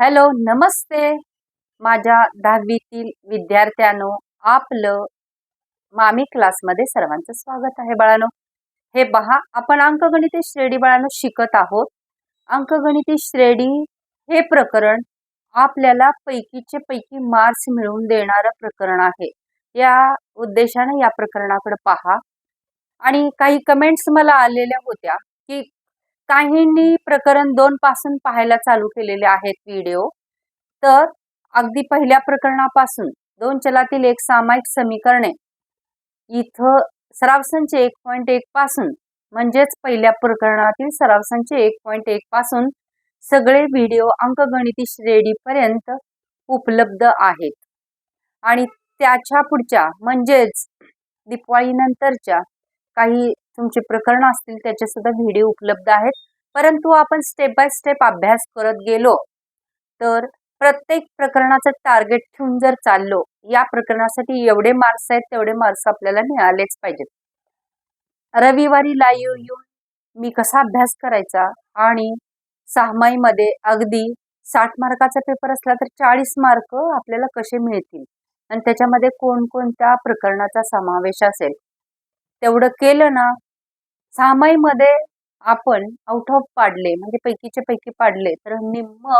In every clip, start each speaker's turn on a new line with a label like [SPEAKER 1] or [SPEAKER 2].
[SPEAKER 1] Hello नमस्ते. माझ्या दहावीतील विद्यार्थ्यानो आपलं मामी क्लासमध्ये सर्वांचं स्वागत आहे बाळानो. हे पहा आपण अंकगणिती श्रेणी बाळानो शिकत आहोत. अंकगणिती श्रेणी हे प्रकरण आपल्याला पैकीचे पैकी मार्क्स मिळवून देणारं प्रकरण आहे. या उद्देशाने या प्रकरणाकडे पहा. आणि काही कमेंट्स मला आलेल्या होत्या की काहींनी प्रकरण दोन पासून पाहायला चालू केलेले आहेत व्हिडिओ. तर अगदी पहिल्या प्रकरणापासून दोन चलातील एक सामायिक समीकरणे. इथं सराव संच एक पॉईंट एक पासून म्हणजेच पहिल्या प्रकरणातील सराव संच एक पॉईंट एक पासून सगळे व्हिडिओ अंकगणिती श्रेणीपर्यंत उपलब्ध आहेत. आणि त्याच्या पुढच्या म्हणजेच दिपाळीनंतरच्या काही तुमचे प्रकरण असतील त्याचे सुद्धा व्हिडिओ उपलब्ध आहेत. परंतु आपण स्टेप बाय स्टेप अभ्यास करत गेलो तर प्रत्येक प्रकरणाचं टार्गेट ठेवून जर चाललो या प्रकरणासाठी एवढे मार्क्स आहेत तेवढे मार्क्स आपल्याला मिळालेच पाहिजेत. रविवारी लाईव्ह येऊन मी कसा अभ्यास करायचा? आणि सहामाईमध्ये अगदी साठ मार्काचा पेपर असला तर चाळीस मार्क आपल्याला कसे मिळतील? आणि त्याच्यामध्ये कोणकोणत्या प्रकरणाचा समावेश असेल? तेवढं केलं ना मध्ये आपण आउट ऑफ पाडले म्हणजे पैकीचे पैकी पाडले तर निम्म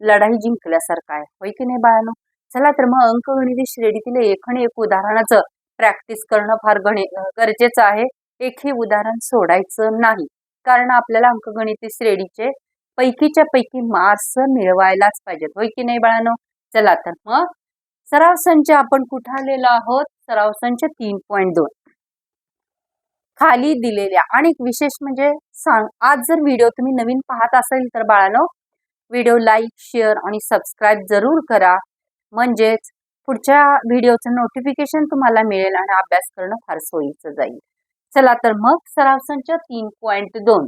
[SPEAKER 1] लढाई जिंकल्यासारखं आहे. होय की नाही बाळानो? चला तर मग अंकगणिती श्रेणीतील एक आणि एक उदाहरणाचं प्रॅक्टिस करणं फार गणे गरजेचं आहे. एकही उदाहरण सोडायचं नाही. कारण आपल्याला अंकगणिती श्रेणीचे पैकीच्या पैकी मार्क्स मिळवायलाच पाहिजेत. होय की नाही बाळानो? चला तर मग सराव संच आपण कुठं आलेलो आहोत? सराव संच तीन पॉईंट दोन. खाली दिलेल्या. आणि एक विशेष म्हणजे सांग आज जर व्हिडिओ तुम्ही नवीन पाहत असेल तर बाळानो व्हिडिओ लाईक शेअर आणि सबस्क्राईब जरूर करा. म्हणजेच पुढच्या व्हिडिओचं नोटिफिकेशन तुम्हाला मिळेल आणि अभ्यास करणं फार सोयीचं जाईल. चला तर मग सराव संच तीन पॉईंट दोन.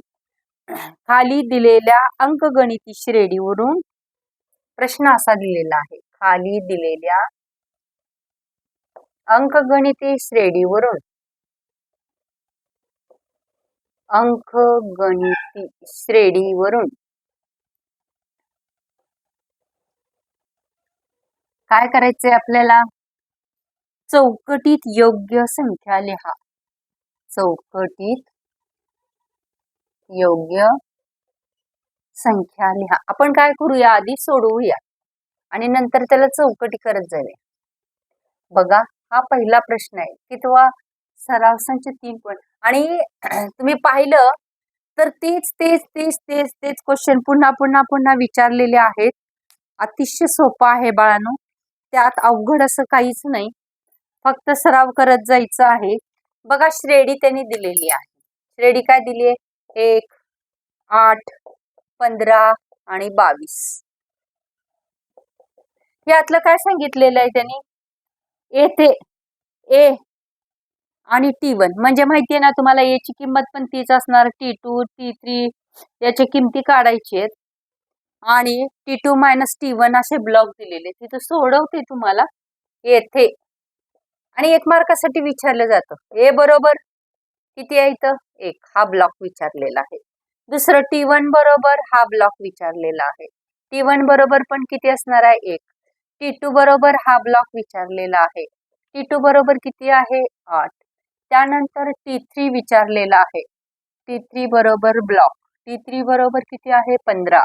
[SPEAKER 1] खाली दिलेल्या अंकगणिती श्रेणीवरून प्रश्न असा दिलेला आहे. खाली दिलेल्या अंकगणिती श्रेणीवरून अंक गणिती श्रेणीवरून. काय करायचंय आपल्याला? चौकटीत योग्य संख्या लिहा. चौकटीत योग्य संख्या लिहा. आपण काय करूया? आधी सोडवूया. आणि नंतर त्याला चौकटी करत जाऊया. बघा हा पहिला प्रश्न आहे. कितवा सराव तीन पॉईंट आणि तुम्ही पाहिलं तर तेच तेच तेच तेच तेच क्वेश्चन पुन्हा पुन्हा पुन्हा विचारलेले आहेत. अतिशय सोपं आहे बाळानो. त्यात अवघड असं काहीच नाही. फक्त सराव करत जायचं आहे. बघा श्रेणी त्यांनी दिलेली आहे. श्रेणी काय दिली आहे? एक आठ पंधरा आणि बावीस. यातलं काय सांगितलेलं आहे त्यांनी? येथे ए आणि टी वन म्हणजे माहिती आहे ना तुम्हाला ए ची किंमत पण तीच असणार. टी टू टी थ्री याच्या किमती काढायची आहेत. आणि T two minus T one असे ब्लॉक दिलेले. तिथं सोडवते तुम्हाला येथे. आणि एक मार्कासाठी विचारलं जातं. ए बरोबर किती आहे इथं? एक. हा ब्लॉक विचारलेला आहे. दुसरं टी वन बरोबर हा ब्लॉक विचारलेला आहे. टी वन बरोबर पण किती असणार आहे? एक. टी टू बरोबर हा ब्लॉक विचारलेला आहे. टी टू बरोबर किती आहे? आठ. त्यानंतर टी थ्री विचारलेला आहे. टी थ्री बरोबर ब्लॉक टी थ्री बरोबर किती आहे? पंधरा.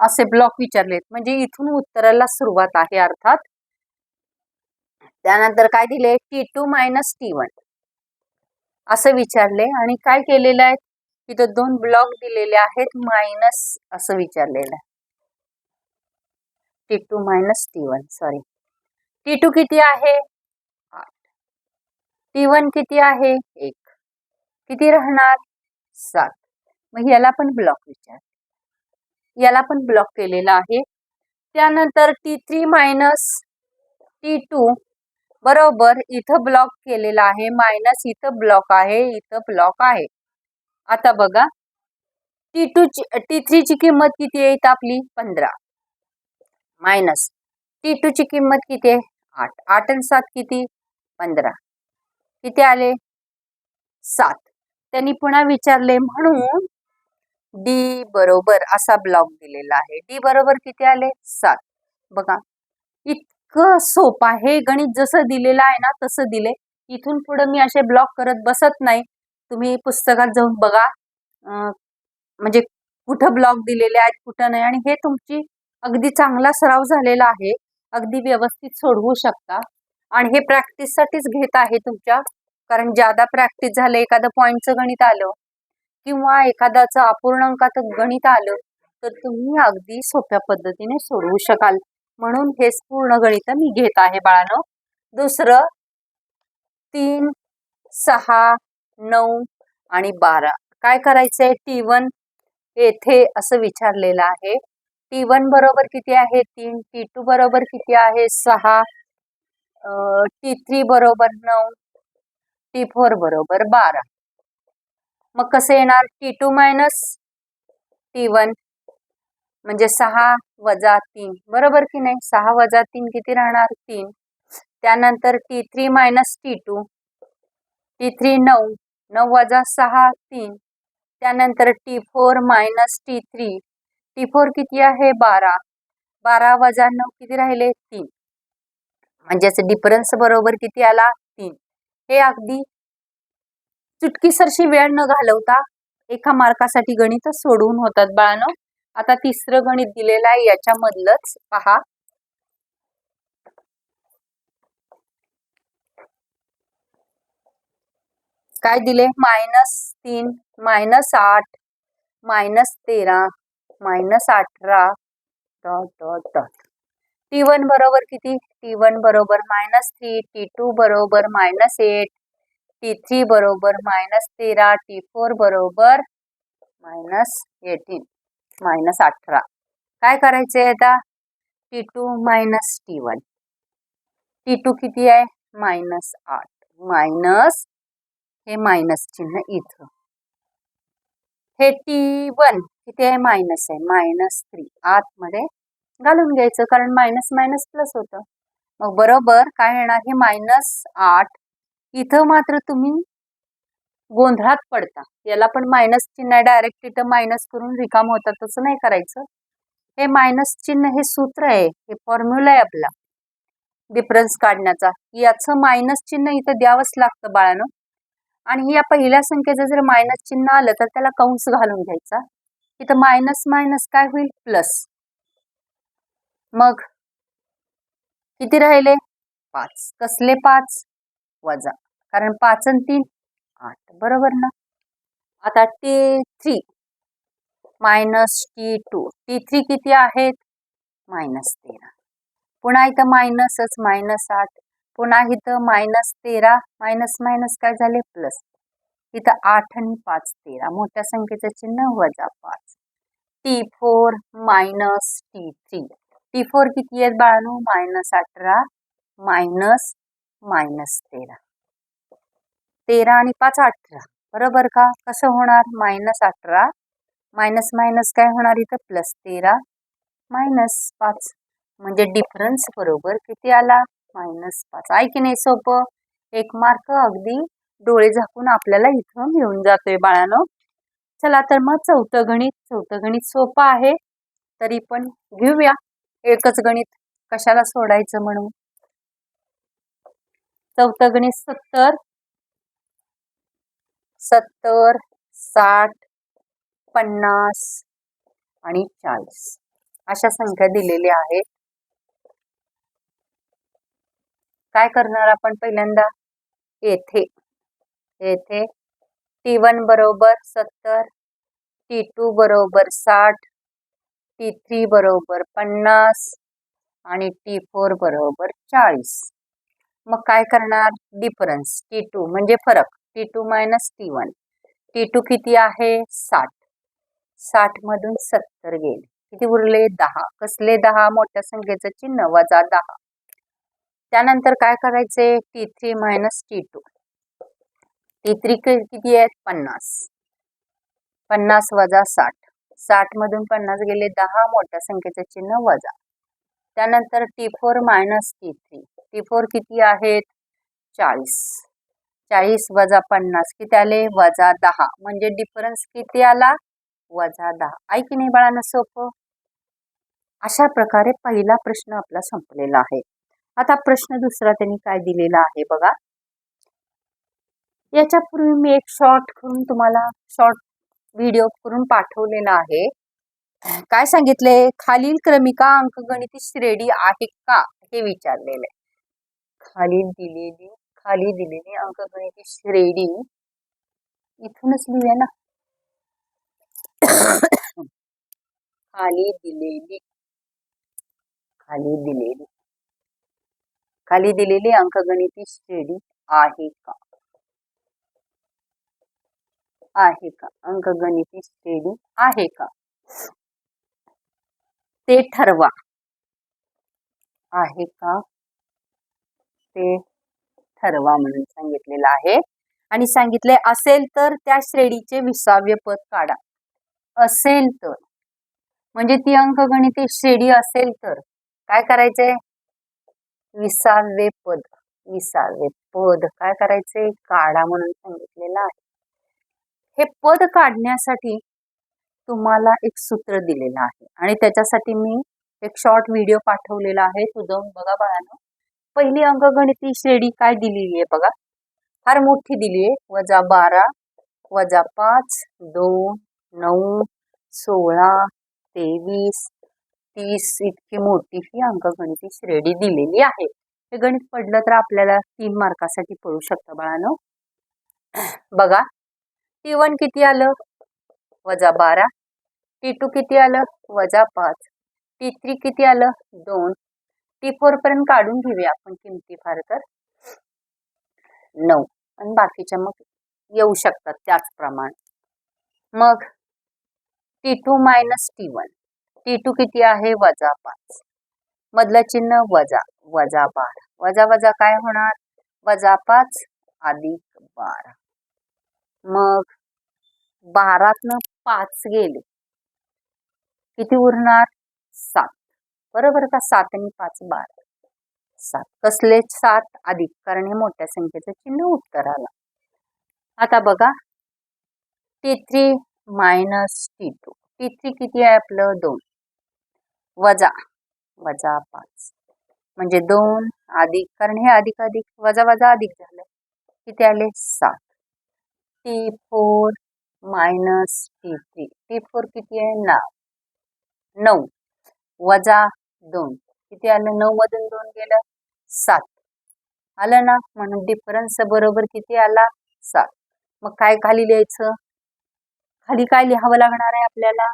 [SPEAKER 1] असे ब्लॉक विचारलेत म्हणजे इथून उत्तराला सुरुवात आहे अर्थात. त्यानंतर काय दिले? T two minus T one असं विचारले. आणि काय केलेलं आहे? तिथं दोन ब्लॉक दिलेले आहेत. मायनस असं विचारलेलं आहे. T two minus T one sorry T two किती आहे? टी वन किती आहे? एक. किती राहणार? सात. मग याला पण ब्लॉक विचार याला पण ब्लॉक केलेला आहे. त्यानंतर T three minus T two बरोबर इथं ब्लॉक केलेला आहे. मायनस इथं ब्लॉक आहे. इथं ब्लॉक आहे. आता बघा. टी टू ची टी थ्रीची किंमत किती आहे आपली? पंधरा. मायनस टी टूची किंमत किती आहे? आठ. आठ आणि सात किती? पंधरा. किती आले? सात. त्यांनी पुन्हा विचारले म्हणून डी बरोबर असा ब्लॉक दिलेला आहे. डी बरोबर किती आले? सात. बघा इतकं सोपं आहे. गणित जसं दिलेलं आहे ना तसं दिले इथून पुढे मी असे ब्लॉक करत बसत नाही. तुम्ही पुस्तकात जाऊन बघा म्हणजे कुठं ब्लॉक दिलेले आहेत कुठं नाही. आणि हे तुमची अगदी चांगला सराव झालेला आहे. अगदी व्यवस्थित सोडवू शकता. आणि हे प्रॅक्टिससाठीच घेत आहे तुमच्या. कारण ज्यादा प्रॅक्टिस झालं एखादं पॉईंटचं गणित आलं किंवा एखाद्याचं अपूर्णांकाचं गणित आलं तर तुम्ही अगदी सोप्या पद्धतीने सोडवू शकाल. म्हणून हेच पूर्ण गणित मी घेत आहे बाळानं. दुसरं तीन सहा नऊ आणि बारा. काय करायचंय? टी वन येथे असं विचारलेलं आहे. टी वन बरोबर किती आहे? तीन. टी टू बरोबर किती आहे? सहा. टी थ्री बरोबर नऊ टी फोर बरोबर बारा. मग कसं येणार? T two minus T one म्हणजे सहा वजा तीन. बरोबर की नाही? सहा वजा तीन किती राहणार? तीन. त्यानंतर T three minus T two T three नऊ नऊ वजा सहा तीन. त्यानंतर T four minus T three T four किती आहे? बारा. बारा वजा नऊ किती राहिले? तीन. म्हणजेच डिफरन्स बरोबर किती आला? तीन. हे अगदी चुटकीसरशी वेळ न घालवता एका मार्कासाठी गणित सोडवून होतात बाळानं. आता तिसरं गणित दिलेलं आहे याच्यामधलंच पहा. काय दिले? मायनस तीन मायनस आठ मायनस तेरा मायनस अठरा dot dot dot. T one बरोबर किती? टी वन बरोबर मायनस थ्री टी टू बरोबर मायनस एट टी थ्री बरोबर मायनस तेरा टी फोर बरोबर मायनस एटीन मायनस अठरा. काय करायचे आता? T two minus T one T two किती आहे? मायनस आठ. मायनस हे मायनस चिन्ह इथं. हे टी वन किती आहे? मायनस आहे. मायनस थ्री आतमध्ये घालून घ्यायचं कारण मायनस मायनस प्लस होतं. मग बरोबर काय येणार? हे मायनस आठ. इथं मात्र तुम्ही गोंधळात पडता. याला पण मायनस चिन्ह आहे. डायरेक्ट तिथं मायनस करून रिकाम होतात तसं नाही करायचं. हे मायनस चिन्ह हे सूत्र आहे. हे फॉर्म्युला आहे आपला. डिफरन्स काढण्याचा. याचं मायनस चिन्ह इथं द्यावंच लागतं बाळानं. आणि या पहिल्या संख्येचं जर मायनस चिन्ह आलं तर त्याला कंस घालून घ्यायचा. इथं मायनस मायनस काय होईल? प्लस मग? किती राहिले? पाच. कसले पाच? वजा. कारण पाच आणि तीन? आठ. बरोबर ना? आता T three minus T two T three किती आहेत? मायनस तेरा. पुन्हा इथं मायनसच मायनस आठ. पुन्हा इथं मायनस तेरा. मायनस मायनस काय झाले? प्लस इथं आठ आणि पाच तेरा. मोठ्या संख्येचं चिन्ह वजा पाच. T four minus T three T four किती आहेत बाळांनो? मायनस अठरा मायनस मायनस तेरा. तेरा आणि पाच अठरा. बरोबर का? कसं होणार? मायनस अठरा. मायनस मायनस काय होणार इथं? प्लस तेरा. मायनस पाच. म्हणजे डिफरन्स बरोबर किती आला? मायनस पाच. आहे की नाही सोपं? एक मार्क अगदी डोळे झाकून आपल्याला इथं मिळून जातोय बाळानो. चला तर मग चौथं गणित. चौथं गणित सोपं आहे. तरी पण घेऊया. एकच गणित कशाला सोडायचं म्हणून? चौथं गणित सत्तर. सत्तर साठ पन्नास आणि चाळीस. अशा संख्या दिलेल्या आहेत. काय करणार आपण पहिल्यांदा? येथे. येथे. टी वन बरोबर सत्तर टी टू बरोबर साठ टी थ्री बरोबर पन्नास आणि टी फोर बरोबर चाळीस. मग काय करणार? डिफरन्स टी टू म्हणजे फरक. T two minus T one T two किती आहे? साठ. साठमधून सत्तर गेले. किती उरले? दहा. कसले दहा? मोठ्या संख्येचं चिन्ह वजा दहा. त्यानंतर काय करायचे? T three minus T two T three किती आहेत? पन्नास. पन्नास वजा साठ. साठ मधून पन्नास गेले दहा मोठ्या संख्येचे चिन्ह वजा. त्यानंतर T four minus T three. T four किती आहेत? चाळीस. चाळीस वजा पन्नास किती आले? वजा दहा. म्हणजे डिफरन्स किती आला? वजा दहा. ऐक नाही बाळानं सोपं? अशा प्रकारे पहिला प्रश्न आपला संपलेला आहे. आता प्रश्न दुसरा त्यांनी काय दिलेला आहे बघा. याच्यापूर्वी मी एक शॉर्ट करून तुम्हाला शॉर्ट व्हिडिओ करून पाठवलेला आहे. काय सांगितले? खालील क्रमिका अंकगणिती श्रेणी आहे का? हे विचारलेलं. आहे खालील दिलेली खाली दिलेली अंकगणिती श्रेणी इथूनच लिहूया ना. खाली दिलेली खाली दिलेली. खाली दिलेली अंकगणिती श्रेणी आहे का? आहे का? अंकगणिती श्रेणी आहे का? ते ठरवा. आहे का? ते ठरवा म्हणून सांगितलेलं आहे. आणि सांगितले असेल तर त्या श्रेणीचे विसाव्य पद काढा. असेल तर. म्हणजे ती अंकगणिती श्रेणी असेल तर. काय करायचंय विसावे पद. विसावे पद. काय करायचे? काढा म्हणून सांगितलेलं आहे. हे पद काढण्यासाठी तुम्हाला एक सूत्र दिलेलं आहे. आणि त्याच्यासाठी मी एक शॉर्ट व्हिडिओ पाठवलेला आहे. तू जाऊन बघा बाळानं. पहिली अंकगणिती श्रेणी काय दिलेली आहे बघा. फार मोठी दिली आहे. वजा बारा वजा पाच दोन नऊ सोळा तेवीस तीस इतकी मोठी ही अंकगणिती श्रेणी दिलेली आहे. हे गणित पडलं तर आपल्याला तीन मार्कासाठी पडू शकतं बाळानं. बघा. टी वन किती आलं? वजा बारा. टी टू किती आलं? वजा पाच. टी थ्री किती आलं? दोन. टी फोर पर्यंत काढून घेऊया आपण किमती फार तर. नऊ. आणि बाकीच्या मग येऊ शकतात त्याचप्रमाणे. मग T two minus T one T two किती आहे? वजा पाच. मधलं चिन्ह वजा वजा बारा. वजा वजा काय होणार? वजा पाच अधिक बारा. मग बारातनं पाच गेले. किती उरणार? सात. बरोबर का? सात आणि पाच बारा. सात. कसले? सात अधिक. कारण हे मोठ्या संख्येचं चिन्ह उत्तर आला. आता बघा. T three minus T two T three किती आहे आपलं? दोन. वजा. वजा पाच. म्हणजे दोन अधिक. कारण हे अधिक अधिक वजा वजा अधिक झालं किती आले? सात. T four minus T three T four किती आहे? ना नऊ. वजा दोन. किती आलं? नऊ मधून दोन गेलं? सात. आलं ना? म्हणून डिफरन्स बरोबर किती आला? सात. मग काय खाली लिहायचं? खाली काय लिहावं लागणार आहे आपल्याला?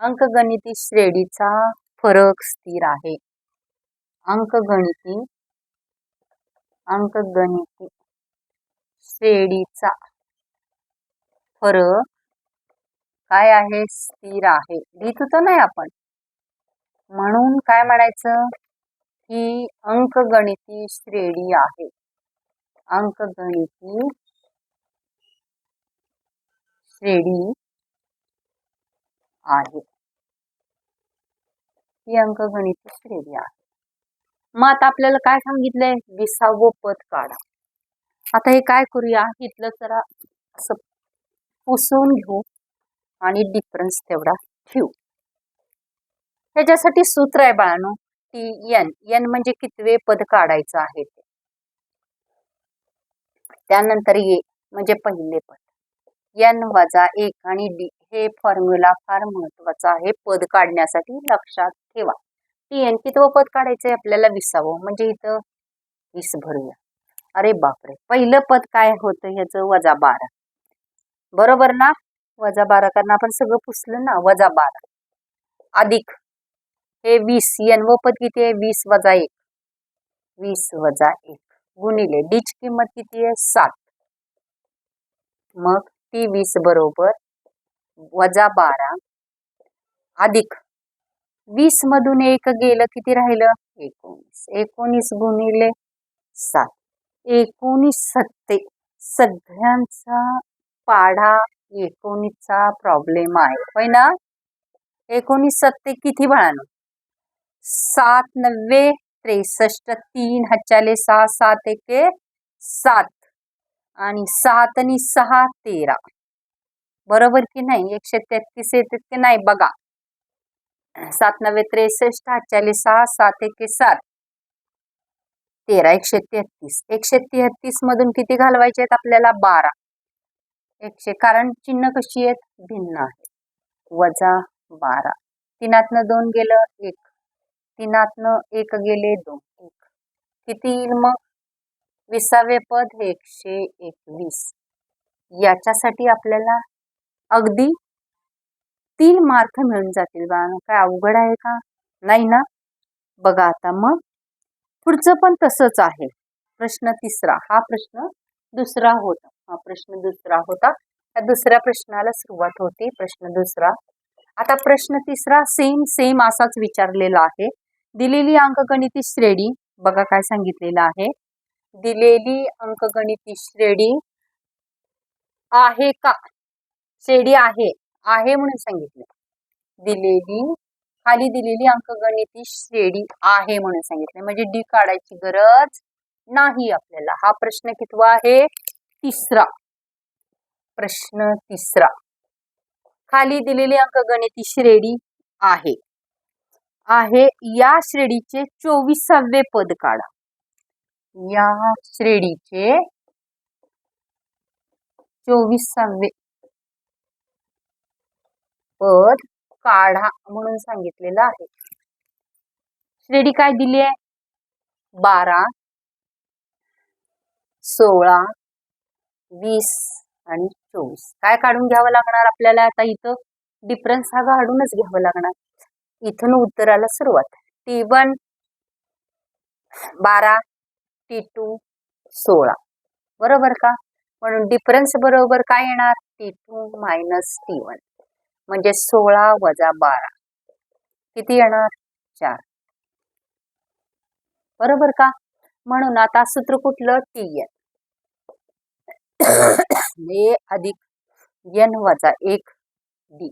[SPEAKER 1] अंकगणिती श्रेणीचा फरक स्थिर आहे. अंकगणिती अंकगणिती श्रेणीचा खरं काय आहे? स्थिर आहे. लिहित होतो नाही आपण. म्हणून काय म्हणायचं? ही अंकगणिती श्रेणी आहे. अंकगणिती श्रेणी आहे. ही अंकगणिती श्रेणी आहे. मग आता आपल्याला काय सांगितलंय? विसावं पद काढा. आता हे काय करूया? इथलं जरा असं पुसवून घेऊ आणि डिफरन्स तेवढा ठेवू. ह्याच्यासाठी सूत्र आहे बाळानो टी एन एन म्हणजे कितवे पद काढायचं आहे ते. त्यानंतर ए म्हणजे पहिले पद. एन वजा एक आणि डी हे फॉर्म्युला फार महत्त्वाचा आहे पद काढण्यासाठी लक्षात ठेवा. टी एन कितवं पद काढायचंय आपल्याला विसावं. म्हणजे इथं वीस भरूया. अरे बापरे! पहिलं पद काय होतं ह्याचं? वजा बारा. बरोबर ना? वजा बारा कारण आपण सगळं पुसलं ना? वजा बारा. अधिक. हे वीस. एन व पद किती आहे? वीस वजा एक. वीस वजा एक. गुणिले डीच किंमत किती आहे? सात. मग ती वीस बरोबर वजा बारा. अधिक. वीस मधून एक गेलं किती राहिलं? एकोणीस. एकोणीस गुणिले सात. एकोणीस सत्ते. सगळ्यांचा पाढा एकोणीसचा प्रॉब्लेम आहे. होय ना? एकोणीस सत्ते किती बाळानं? सात नव्वे त्रेसष्ट तीन हच्चाले सहा सात एके सात. आणि सात आणि सहा तेरा. बरोबर की नाही? एकशे तेहतीस येते की नाही? बघा. सात नव्वे त्रेसष्ट हच्चाले सहा सात एके सात. तेरा एकशे तेहतीस. एकशे तेहतीस मधून किती घालवायचे आहेत आपल्याला? बारा. एकशे. कारण चिन्ह कशी आहेत? भिन्न आहे वजा बारा. तीनातनं दोन गेलं एक. तीनातनं एक गेले दोन. एक. किती येईल मग? विसावे पद हे एकशे एकवीस. याच्यासाठी आपल्याला अगदी तीन मार्क मिळून जातील बा. काय अवघड आहे का? नाही ना? बघा आता मग. पुढचं पण तसंच आहे. प्रश्न तिसरा. हा प्रश्न दुसरा होता. हा प्रश्न दुसरा होता. त्या दुसऱ्या प्रश्नाला सुरुवात होती. प्रश्न दुसरा. आता प्रश्न तिसरा सेम सेम असाच विचारलेला आहे. दिलेली अंकगणिती श्रेणी बघा काय सांगितलेलं आहे. दिलेली अंकगणिती श्रेणी आहे का? श्रेणी आहे. आहे म्हणून सांगितले. दिलेली खाली दिलेली अंकगणिती श्रेणी आहे म्हणून सांगितले. म्हणजे डी काढायची गरज नाही आपल्याला. हा प्रश्न कितवा आहे? तिसरा. प्रश्न तिसरा. खाली दिलेली अंकगणिती श्रेणी आहे. आहे या श्रेणीचे चोवीसावे पद काढा. या श्रेणीचे चोवीसावे पद काढा म्हणून सांगितलेलं आहे. श्रेणी काय दिली आहे? बारा सोळा वीस आणि चोवीस. काय काढून घ्यावं लागणार आपल्याला? आता इथं डिफरन्स हा काढूनच घ्यावं लागणार. इथून उत्तराला सुरुवात. टी वन बारा टी टू सोळा. बरोबर का? म्हणून डिफरन्स बरोबर काय येणार? T two minus T one म्हणजे सोळा वजा बारा. किती येणार? चार. बरोबर का? म्हणून आता सूत्र कुठलं? टी एन ए अधिक एन वजा एक डी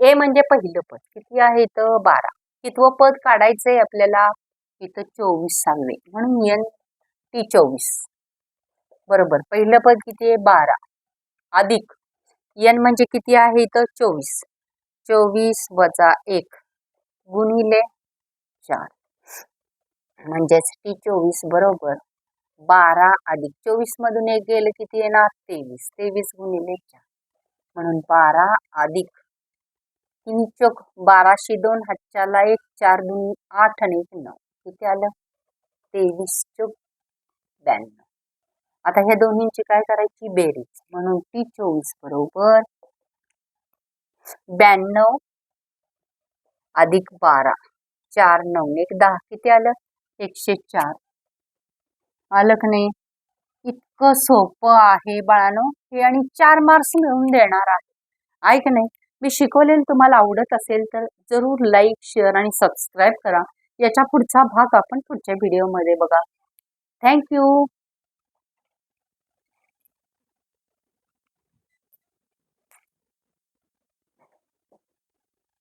[SPEAKER 1] ए म्हणजे पहिलं पद. किती आहे इथं? बारा. कितवं पद काढायचंय आपल्याला? इथं चोवीस चोवीसावे म्हणून एन टी चोवीस. बरोबर. पहिलं पद किती आहे? बारा. अधिक एन म्हणजे किती आहे इथं? चोवीस. चोवीस वजा एक गुणिले चार. म्हणजेच टी चोवीस बरोबर बारा अधिक चोवीस मधून एक गेलं किती येणार? तेवीस. तेवीस गुणिले चार. म्हणून बारा अधिक तीन चोक बाराशे दोन हातच्याला एक चार दोन आठ आणि एक नऊ. किती आलं? तेवीस चोक ब्याण्णव. आता ह्या दोन्हींची काय करायची? बेरीज. म्हणून ती चोवीस बरोबर ब्याण्णव अधिक बारा. चार नऊ. एक दहा. किती आलं? एकशे चार. पालकने नाही इतकं सोपं आहे बाळानो. हे आणि चार मार्क्स मिळवून देणार आहे. ऐक नाही मी शिकवलेलं तुम्हाला आवडत असेल तर जरूर लाईक शेअर आणि सबस्क्राईब करा. याच्या पुढचा भाग आपण पुढच्या व्हिडिओमध्ये बघा. थँक्यू